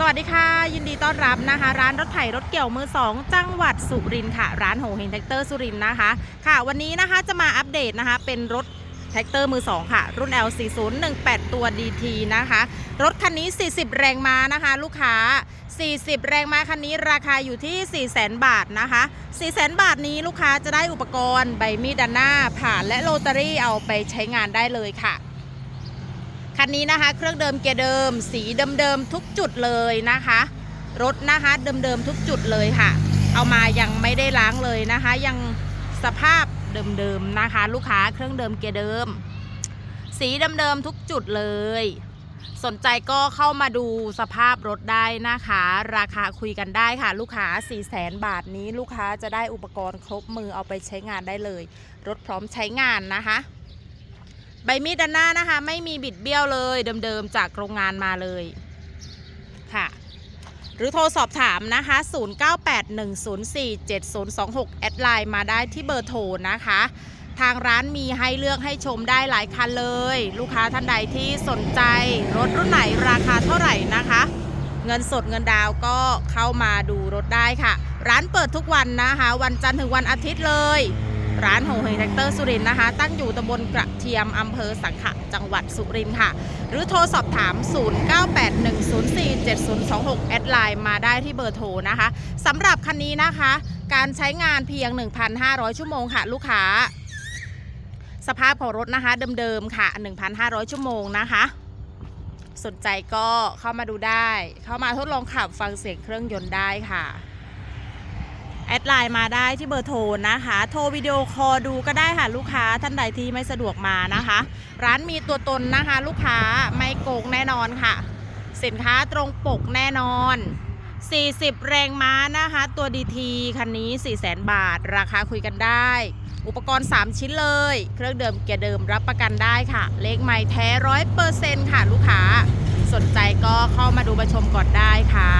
สวัสดีค่ะ ยินดีต้อนรับนะคะ ร้านรถไถรถเกี่ยวมือ 2 จังหวัดสุรินทร์ค่ะ ร้านโหเฮงแท็กเตอร์สุรินทร์นะคะ ค่ะ วันนี้นะคะจะมาอัปเดตนะคะ เป็นรถแท็กเตอร์มือ 2 ค่ะ รุ่น L4018 ตัว DT นะคะ รถคันนี้ 40 แรงม้านะคะ ลูกค้า 40 แรงม้าคันนี้ราคาอยู่ที่ 400,000บาทนะคะ 400,000บาทนี้ลูกค้าจะได้อุปกรณ์ใบมีดด้านหน้าผ่านและโรตารี่เอาไปใช้งานได้เลยค่ะ คันนี้นะคะ เครื่องเดิมเกียร์เดิม สีเดิมๆทุกจุดเลยนะคะ รถนะคะเดิมๆทุกจุดเลยค่ะ เอามายังไม่ได้ล้างเลยนะคะ ยังสภาพเดิมๆนะคะ ลูกค้าเครื่องเดิมเกียร์เดิม สีเดิมๆทุกจุดเลย สนใจก็เข้ามาดูสภาพรถได้นะคะ ราคาคุยกันได้ค่ะ ลูกค้า 4 0 0แสนบาทนี้ลูกค้าจะได้อุปกรณ์ครบมือเอาไปใช้งานได้เลย รถพร้อมใช้งานนะคะ ใบมีดด้านหน้านะคะ ไม่มีบิดเบี้ยวเลยเดิมๆจากโรงงานมาเลยค่ะ หรือโทรสอบถามนะคะ 0981047026 แอดไลน์มาได้ที่เบอร์โทรนะคะ ทางร้านมีให้เลือกให้ชมได้หลายคันเลย ลูกค้าท่านใดที่สนใจรถรุ่นไหนราคาเท่าไหร่นะคะ เงินสดเงินดาวก็เข้ามาดูรถได้ค่ะ ร้านเปิดทุกวันนะคะ วันจันทร์ถึงวันอาทิตย์เลย ร้านโฮเฮงแท็กเตอร์สุรินนะคะ ตั้งอยู่ตำบลกระเทียมอำเภอสังขะจังหวัดสุรินค่ะ หรือโทรสอบถาม 0981047026 แอดไลน์มาได้ที่เบอร์โทรนะคะสำหรับคันนี้นะคะ การใช้งานเพียง 1,500 ชั่วโมงค่ะ ลูกค้า สภาพของรถนะคะเดิมๆค่ะ 1,500 ชั่วโมงนะคะสนใจก็เข้ามาดูได้ เข้ามาทดลองขับฟังเสียงเครื่องยนต์ได้ค่ะ แอดไลน์มาได้ที่เบอร์โทรนะคะ โทรวิดีโอคอลดูก็ได้ค่ะลูกค้าท่านใดที่ไม่สะดวกมานะคะ ร้านมีตัวตนนะคะ ลูกค้าไม่โกงแน่นอนค่ะ สินค้าตรงปกแน่นอน 40 แรงม้านะคะ ตัวดีทีคันนี้ 4 0 0 0 0 0บาท ราคาคุยกันได้ อุปกรณ์ 3 ชิ้นเลย เครื่องเดิมเกียร์เดิมรับประกันได้ค่ะ เลขใหม่แท้ร้อยเปอร์เซ็นต์ค่ะ ลูกค้า สนใจก็เข้ามาดูมาชมก่อนได้ค่ะ